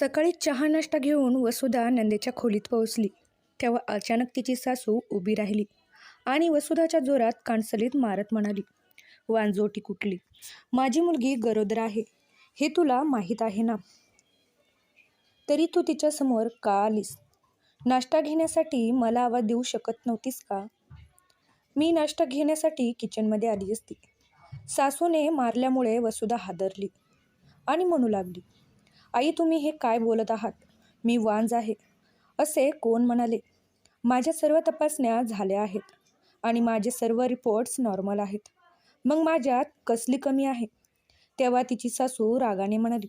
सकाळी चहा नाश्ता घेऊन वसुधा नंदेच्या खोलीत पोहोचली. तेव्हा अचानक तिची सासू उभी राहिली आणि वसुधाच्या जोरात कानसलीत मारत म्हणाली वांजोटी कुठली? माझी मुलगी गरोदर आहे. हे तुला माहीत आहे ना? तरी तू तिच्यासमोर का आलीस? नाश्ता घेण्यासाठी मला आवाज देऊ शकत नव्हतीस का? मी नाश्ता घेण्यासाठी किचनमध्ये आली असती. सासूने मारल्यामुळे वसुधा हादरली आणि म्हणू लागली आई तुम्ही हे काय बोलत आहात? मी वांज आहे. असे कोण म्हणाले? माझ्या सर्व तपासण्या झाल्या आहेत आणि माझे सर्व रिपोर्ट्स नॉर्मल आहेत. मग माझ्यात कसली कमी आहे? तेव्हा तिची सासू रागाने म्हणाली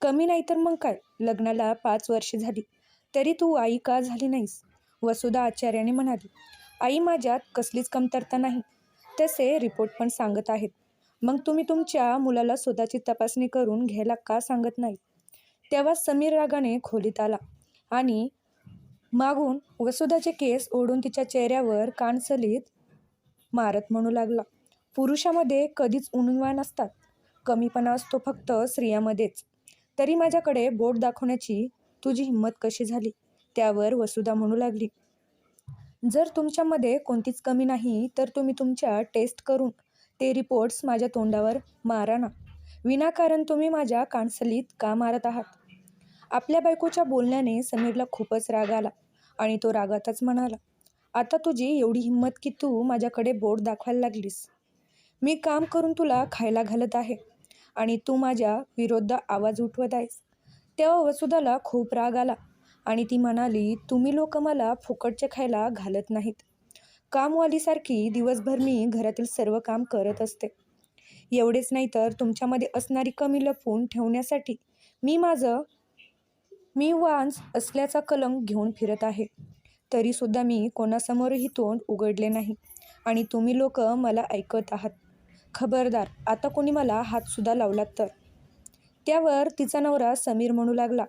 कमी नाही तर मग काय? लग्नाला पाच वर्षे झाली. तरी तू आई का झाली नाहीस? वसुधा आचार्याने म्हणाली आई माझ्यात कसलीच कमतरता नाही. तसे रिपोर्ट पण सांगत आहेत. मग तुम्ही तुमच्या मुलाला स्वतःची तपासणी करून घ्यायला का सांगत नाही? तेव्हा समीर रागाने खोलीत आला आणि मागून वसुधाचे केस ओढून तिच्या चेहऱ्यावर कानसलीत मारत म्हणू लागला. पुरुषामध्ये कधीच उणवा नसतात. कमीपणा असतो फक्त स्त्रियामध्येच. तरी माझ्याकडे बोट दाखवण्याची तुझी हिंमत कशी झाली? त्यावर वसुधा म्हणू लागली. जर तुमच्यामध्ये कोणतीच कमी नाही तर तुम्ही तुमच्या टेस्ट करून ते रिपोर्ट्स माझ्या तोंडावर मारा ना. विनाकारण तुम्ही माझ्या कानसलीत का मारत आहात? आपल्या बायकोच्या बोलण्याने समीरला खूपच राग आला आणि तो रागातच म्हणाला आता तुझी एवढी हिंमत की तू माझ्याकडे बोट दाखवायला लागलीस. मी काम करून तुला खायला घालत आहे आणि तू माझ्या विरोध आवाज उठवत आहेस. तेव्हा वसुधाला खूप राग आला आणि ती म्हणाली तुम्ही लोक मला फुकटचे खायला घालत नाहीत. कामवालीसारखी दिवसभर मी घरातील सर्व काम करत असते. एवढेच नाही तर तुमच्यामध्ये असणारी कमी लपवून ठेवण्यासाठी मी माझं मी वांज असल्याचा कलंक घेऊन फिरत आहे. तरीसुद्धा मी कोणासमोरही तोंड उघडले नाही. आणि तुम्ही लोक मला ऐकत आहात. खबरदार आता कोणी मला हातसुद्धा लावलात तर? त्यावर तिचा नवरा समीर म्हणू लागला.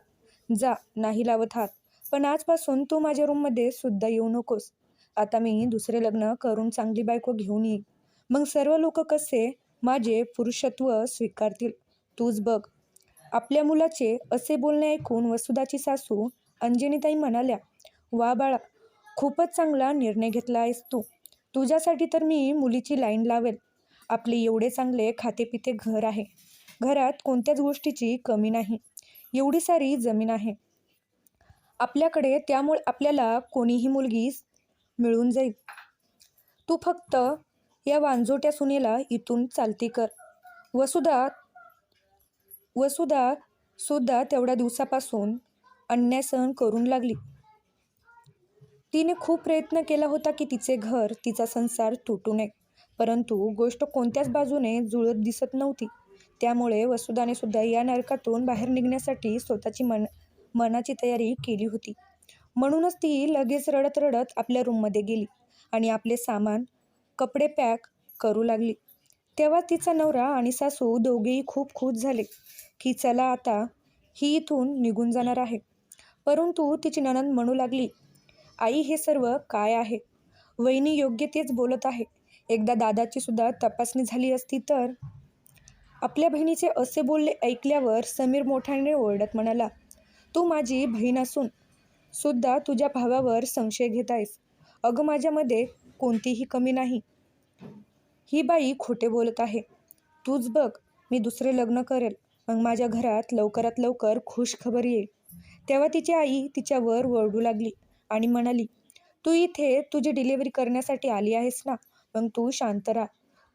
जा नाही लावत हात. पण आजपासून तू माझ्या रूममध्ये सुद्धा येऊ नकोस. आता मी दुसरे लग्न करून चांगली बायको घेऊन येईन. मग सर्व लोक कसे माझे पुरुषत्व स्वीकारतील. तूच बघ. आपल्या मुलाचे असे बोलणे ऐकून वसुधाची सासू अंजनीताई म्हणाल्या वा बाळा खूपच चांगला निर्णय घेतला आहेस तू. तुझ्यासाठी तर मी मुलीची लाईन लावेल. आपले एवढे चांगले खातेपिते घर आहे. घरात कोणत्याच गोष्टीची कमी नाही. एवढी सारी जमीन आहे. आपल्याकडे त्यामुळे आपल्याला कोणीही मुलगी मिळून जाईल. तू फक्त या वांजोट्या सुनेला इथून चालती कर. वसुधा वसुधा सुद्धा तेवढ्या दिवसापासून अन्याय सहन करून लागली. तिने खूप प्रयत्न केला होता की तिचे घर तिचा संसार तुटू नये. परंतु गोष्ट कोणत्याच बाजूने जुळत दिसत नव्हती. त्यामुळे वसुधाने सुद्धा या नरकातून बाहेर निघण्यासाठी स्वतःची मन मनाची तयारी केली होती. म्हणूनच ती लगेच रडत रडत आपल्या रूममध्ये गेली आणि आपले सामान कपडे पॅक करू लागली. तेव्हा तिचा नवरा आणि सासू दोघेही खूप खुश झाले की चला आता ही इथून निघून जाणार आहे. परंतु तिची ननंद म्हणू लागली आई हे सर्व काय आहे? वहिनी योग्य तेच बोलत आहे. एकदा दादाची सुद्धा तपासणी झाली असती तर? आपल्या बहिणीचे असे बोलले ऐकल्यावर समीर मोठ्याने ओरडत म्हणाला तू माझी बहीण असून सुद्धा तुझ्या भावावर संशय घेत आहेस. अगं माझ्यामध्ये कोणतीही कमी नाही. ही बाई खोटे बोलत आहे. तूच बघ मी दुसरे लग्न करेल. मग माझ्या घरात लवकरात लवकर खुश खबर येईल. तेव्हा तिची आई तिच्यावर वरडू लागली आणि म्हणाली तू इथे तुझी डिलिव्हरी करण्यासाठी आली आहेस ना? मग तू शांत राहा.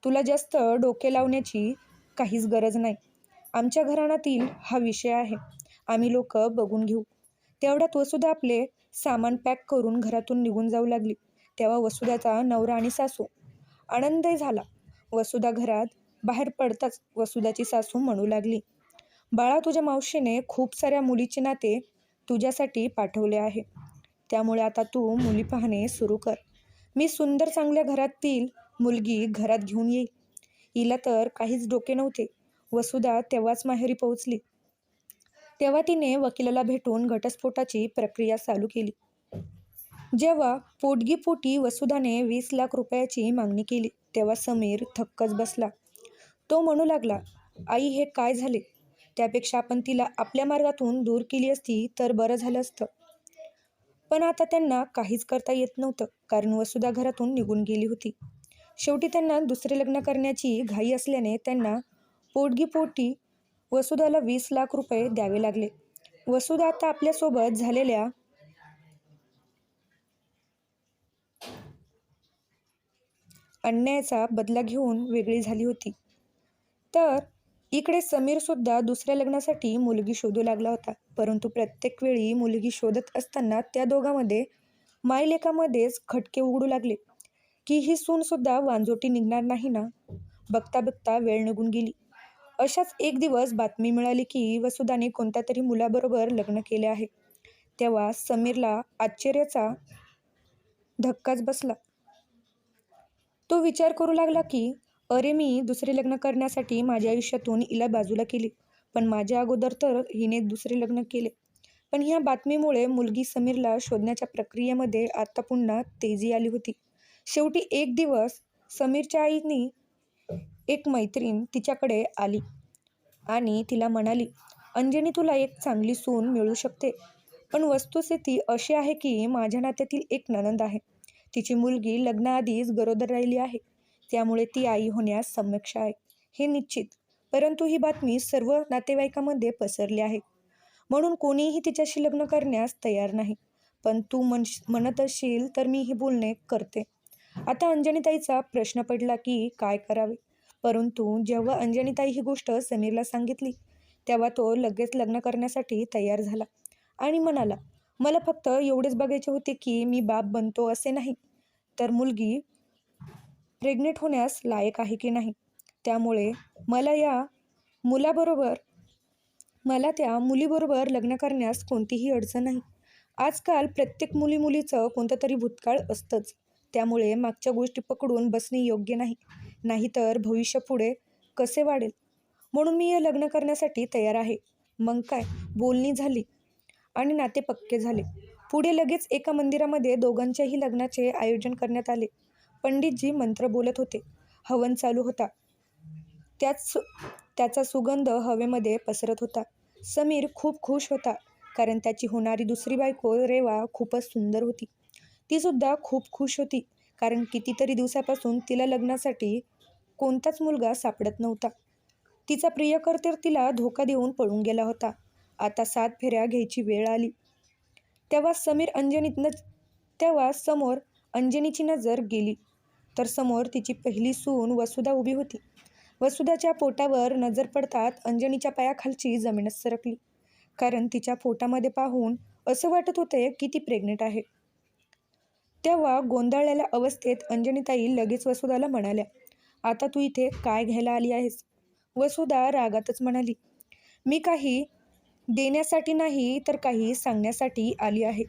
तुला जास्त डोके लावण्याची काहीच गरज नाही. आमच्या घराण्यातील हा विषय आहे. आम्ही लोक बघून घेऊ. तेवढ्यात वसुधा आपले सामान पॅक करून घरातून निघून जाऊ लागली. तेव्हा वसुधाचा नवरा आणि सासू. आनंदही झाला. वसुधा घरात बाहेर पडताच वसुधाची सासू म्हणू लागली. बाळा तुझ्या मावशीने खूप साऱ्या मुलीचे नाते तुझ्यासाठी पाठवले आहे. त्यामुळे आता तू मुली पाहणे सुरू कर. मी सुंदर चांगल्या घरातील मुलगी घरात घेऊन येईल हिला तर काहीच डोके नव्हते. वसुधा तेव्हाच माहेरी पोहोचली. तेव्हा तिने वकिलाला भेटून घटस्फोटाची प्रक्रिया चालू केली. जेव्हा पोटगीपोटी वसुधाने वीस लाख रुपयाची मागणी केली तेव्हा समीर थक्कच बसला. तो म्हणू लागला आई हे काय झाले? त्यापेक्षा आपण तिला आपल्या मार्गातून दूर केली असती तर बरं झालं असतं. पण आता त्यांना काहीच करता येत नव्हतं कारण वसुधा घरातून निघून गेली होती. शेवटी त्यांना दुसरे लग्न करण्याची घाई असल्याने त्यांना पोटगीपोटी वसुधाला वीस लाख रुपये द्यावे लागले. वसुधा आता आपल्यासोबत झालेल्या अन्यायाचा बदला घेऊन वेगळी झाली होती. तर इकडे समीरसुद्धा दुसऱ्या लग्नासाठी मुलगी शोधू लागला होता. परंतु प्रत्येक वेळी मुलगी शोधत असताना त्या दोघांमध्ये मायलेखामध्येच खटके उघडू लागले. की ही सूनसुद्धा वांजोटी निघणार नाही ना? बघता बघता वेळ निघून गेली. अशाच एक दिवस बातमी मिळाली की वसुधाने कोणत्या तरी मुलाबरोबर लग्न केले आहे. तेव्हा समीरला आश्चर्याचा धक्काच बसला. तो विचार करू लागला की अरे मी दुसरे लग्न करण्यासाठी माझ्या आयुष्यातून हिला बाजूला केली पण माझ्या अगोदर तर हिने दुसरे लग्न केले. पण ह्या बातमीमुळे मुलगी समीरला शोधण्याच्या प्रक्रियेमध्ये आता पुन्हा तेजी आली होती. शेवटी एक दिवस समीरच्या आईनी एक मैत्रीण तिच्याकडे आली आणि तिला म्हणाली अंजनी तुला एक चांगली सून मिळू शकते पण वस्तुस्थिती अशी आहे की माझ्या नात्यातील एक ननंद आहे. तिची मुलगी लग्नाआधीच गरोदर राहिली आहे. त्यामुळे ती आई होण्यास समक्ष आहे. हे निश्चित. परंतु ही बातमी सर्व नातेवाईकामध्ये पसरली आहे. म्हणून कोणीही तिच्याशी लग्न करण्यास तयार नाही. पण तू मन म्हणत असशील तर मी ही बोलणे करते. आता अंजनीताईचा प्रश्न पडला की काय करावे? परंतु जेव्हा अंजनीताई ही गोष्ट समीरला सांगितली तेव्हा तो लगेच लग्न करण्यासाठी तयार झाला आणि म्हणाला मला फक्त एवढेच बघायचे होते की मी बाप बनतो असे नाही. तर मुलगी प्रेग्नेंट होण्यास लायक आहे की नाही? त्यामुळे मला या मुलाबरोबर मला त्या मुलीबरोबर लग्न करण्यास कोणतीही अडचण नाही. आजकाल प्रत्येक मुली मुलीचं कोणतं तरी भूतकाळ असतंच. त्यामुळे मागच्या गोष्टी पकडून बसणे योग्य नाही. नाहीतर भविष्य पुढे कसे वाढेल? म्हणून मी हे लग्न करण्यासाठी तयार आहे. मग काय? बोलणी झाली. आणि नाते पक्के झाले. पुढे लगेच एका मंदिरामध्ये दोघांच्याही लग्नाचे आयोजन करण्यात आले. पंडितजी मंत्र बोलत होते. हवन चालू होता. त्याच त्याचा सुगंध हवेमध्ये पसरत होता. समीर खूप खुश होता कारण त्याची होणारी दुसरी बायको रेवा खूपच सुंदर होती. तीसुद्धा खूप खुश होती कारण कितीतरी दिवसापासून तिला लग्नासाठी कोणताच मुलगा सापडत नव्हता. तिचा प्रियकर्तर तिला धोका देऊन पळून गेला होता. आता सात फेऱ्या घ्यायची वेळ आली. तेव्हा समीर अंजनीत न तेव्हा समोर अंजनीची नजर गेली. तर समोर तिची पहिली सून वसुधा उभी होती. वसुधाच्या पोटावर नजर पडतात अंजनीच्या पायाखालची जमीनच सरकली. कारण तिच्या पोटामध्ये पाहून असं वाटत होते की ती प्रेग्नेंट आहे. तेव्हा गोंधळलेल्या अवस्थेत अंजनीताई लगेच वसुधाला म्हणाल्या आता तू इथे काय घ्यायला आली आहेस? वसुधा रागातच म्हणाली मी काही देण्यासाठी नाही तर काही सांगण्यासाठी आली आहे.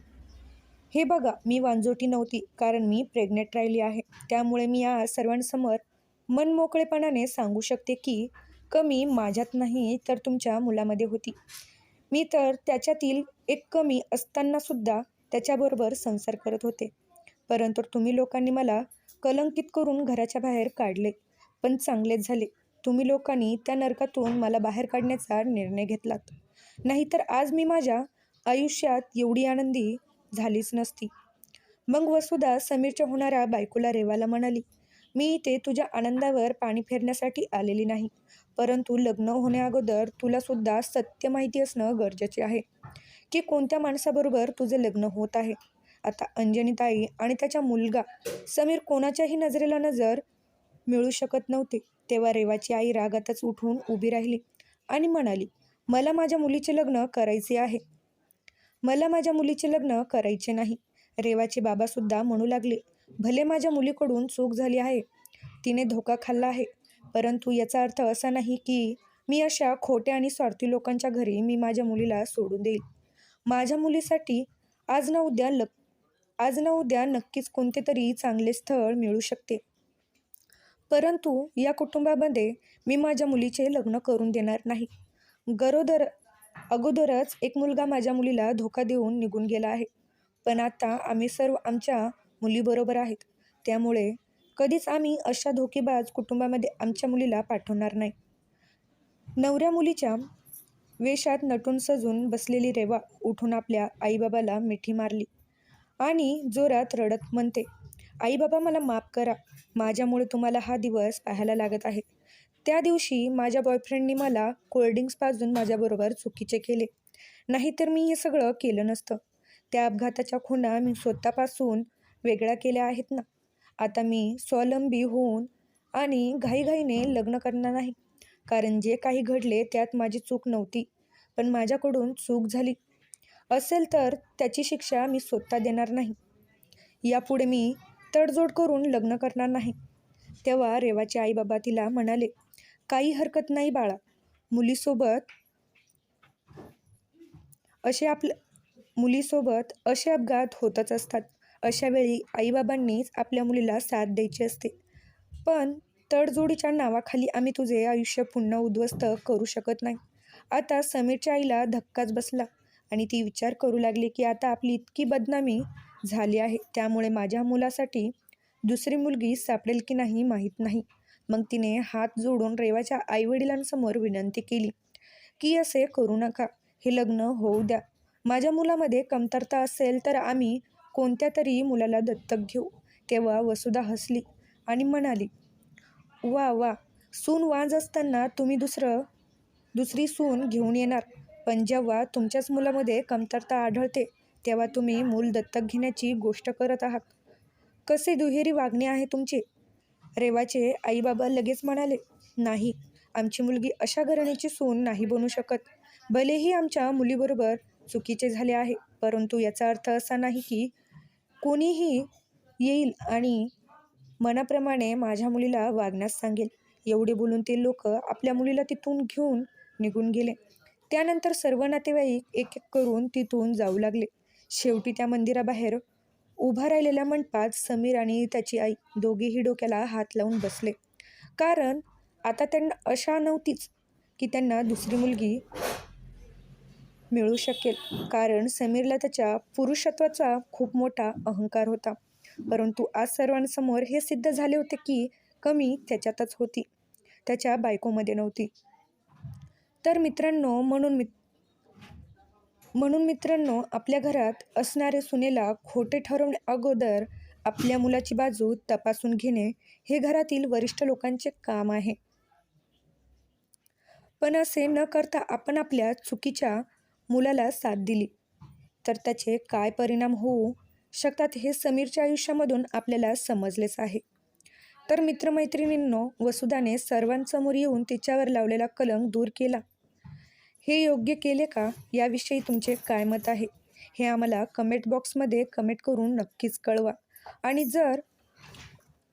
हे बघा मी वांजोटी नव्हती कारण मी प्रेग्नेंट राहिली आहे. त्यामुळे मी आज सर्वांसमोर मनमोकळेपणाने सांगू शकते की कमी माझ्यात नाही तर तुमच्या मुलामध्ये होती. मी तर त्याच्यातील एक कमी असतानासुद्धा त्याच्याबरोबर संसार करत होते. परंतु तुम्ही लोकांनी मला कलंकित करून घराच्या बाहेर काढले पण चांगलेच झाले. तुम्ही लोकांनी त्या नरकातून मला बाहेर काढण्याचा निर्णय घेतलात. नाहीतर आज मी माझ्या आयुष्यात एवढी आनंदी झालीच नसती. मग वसुधा समीरच्या होणाऱ्या बायकोला रेवाला म्हणाली मी इथे तुझ्या आनंदावर पाणी फेरण्यासाठी आलेली नाही. परंतु लग्न होण्याअगोदर तुलासुद्धा सत्य माहिती असणं गरजेचे आहे की कोणत्या माणसाबरोबर तुझे लग्न होत आहे. आता अंजनीताई आणि त्याचा मुलगा समीर कोणाच्याही नजरेला नजर मिळू शकत नव्हते तेव्हा रेवाची आई रागातच उठून उभी राहिली आणि म्हणाली मला माझ्या मुलीचे लग्न करायचे आहे. मला माझ्या मुलीचे लग्न करायचे नाही. रेवाचे बाबासुद्धा म्हणू लागले भले माझ्या मुलीकडून चूक झाली आहे. तिने धोका खाल्ला आहे. परंतु याचा अर्थ असा नाही की मी अशा खोट्या आणि स्वार्थी लोकांच्या घरी मी माझ्या मुलीला सोडून देईल. माझ्या मुलीसाठी आज ना उद्या लग आज ना उद्या नक्कीच कोणते तरी चांगले स्थळ मिळू शकते. परंतु या कुटुंबामध्ये मी माझ्या मुलीचे लग्न करून देणार नाही. गरोदर अगोदरच एक मुलगा माझ्या मुलीला धोका देऊन निघून गेला आहे. पण आता आम्ही सर्व आमच्या मुलीबरोबर आहेत. त्यामुळे कधीच आम्ही अशा धोकेबाज कुटुंबामध्ये आमच्या मुलीला पाठवणार नाही. नवऱ्या मुलीच्या वेशात नटून सजून बसलेली रेवा उठून आपल्या आईबाबाला मिठी मारली आणि जोरात रडत म्हणते आईबाबा मला माफ करा. माझ्यामुळे तुम्हाला हा दिवस पाहायला लागत आहे. त्या दिवशी माझ्या बॉयफ्रेंडनी मला कोल्ड्रिंक्स पाजून माझ्याबरोबर चुकीचे केले. नाहीतर मी हे सगळं केलं नसतं. त्या अपघाताच्या खुणा मी स्वतःपासून वेगळ्या केल्या आहेत ना. आता मी स्वावलंबी होऊन आणि घाईघाईने लग्न करणार नाही कारण जे काही घडले त्यात माझी चूक नव्हती पण माझ्याकडून चूक झाली. असेल तर त्याची शिक्षा मी स्वतः देणार नाही. यापुढे मी तडजोड करून लग्न करणार नाही. तेव्हा रेवाचे आईबाबा तिला म्हणाले काही हरकत नाही बाळा. मुलीसोबत असे आपल्या मुलीसोबत असे अपघात होतच असतात. अशा वेळी आईबाबांनीच आपल्या मुलीला साथ द्यायची असते. पण तडजोडीच्या नावाखाली आम्ही तुझे आयुष्य पुन्हा उद्ध्वस्त करू शकत नाही. आता समीरच्या आईला धक्काच बसला आणि ती विचार करू लागली की आता आपली इतकी बदनामी झाली आहे. त्यामुळे माझ्या मुलासाठी दुसरी मुलगी सापडेल की नाही माहीत नाही. मग तिने हात जोडून रेवाच्या आईवडिलांसमोर विनंती केली की असे करू नका हे लग्न होऊ द्या. माझ्या मुलामध्ये कमतरता असेल तर आम्ही कोणत्या तरी मुलाला दत्तक घेऊ. तेव्हा वसुधा हसली आणि म्हणाली वा वा सून वाज असताना तुम्ही दुसरं दुसरी सून घेऊन येणार. पण जेव्हा तुमच्याच मुलामध्ये कमतरता आढळते तेव्हा तुम्ही मूल दत्तक घेण्याची गोष्ट करत आहात. कसे दुहेरी वागणे आहे तुमचे? रेवाचे आईबाबा लगेच म्हणाले नाही आमची मुलगी अशा घराण्याची सून नाही बनू शकत. भलेही आमच्या मुलीबरोबर चुकीचे झाले आहे परंतु याचा अर्थ असा नाही की कोणीही येईल आणि मनाप्रमाणे माझ्या मुलीला वागण्यास सांगेल. एवढे बोलून ते लोक आपल्या मुलीला तिथून घेऊन निघून गेले. त्यानंतर सर्व नातेवाईक एक एक करून तिथून जाऊ लागले. शेवटी त्या मंदिराबाहेर उभा राहिलेल्या मंडपात समीर आणि त्याची आई दोघेही डोक्याला हात लावून बसले. कारण आता त्यांना अशा नव्हतीच की त्यांना दुसरी मुलगी मिळू शकेल. कारण समीरला त्याच्या पुरुषत्वाचा खूप मोठा अहंकार होता. परंतु आज सर्वांसमोर हे सिद्ध झाले होते की कमी त्याच्यातच होती. त्याच्या बायकोमध्ये नव्हती. तर मित्रांनो म्हणून मित म्हणून मित्रांनो आपल्या घरात असणारे सुनेला खोटे ठरवण्या अगोदर आपल्या मुलाची बाजू तपासून घेणे हे घरातील वरिष्ठ लोकांचे काम आहे. पण असे न करता आपण आपल्या चुकीच्या मुलाला साथ दिली. तर त्याचे काय परिणाम होऊ शकतात हे समीरच्या आयुष्यामधून आपल्याला समजलेच आहे. तर मित्रमैत्रिणींनो वसुधाने सर्वांसमोर येऊन तिच्यावर लावलेला कलंक दूर केला. हे योग्य केले का? याविषयी तुमचे काय मत आहे? हे आम्हाला कमेंट बॉक्समध्ये कमेंट करून नक्कीच कळवा. आणि जर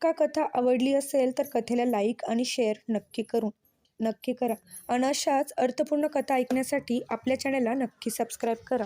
का कथा आवडली असेल तर कथेला लाईक आणि शेअर नक्की करून नक्की करा. आणि अशाच अर्थपूर्ण कथा ऐकण्यासाठी आपल्या चॅनलला नक्की सबस्क्राईब करा.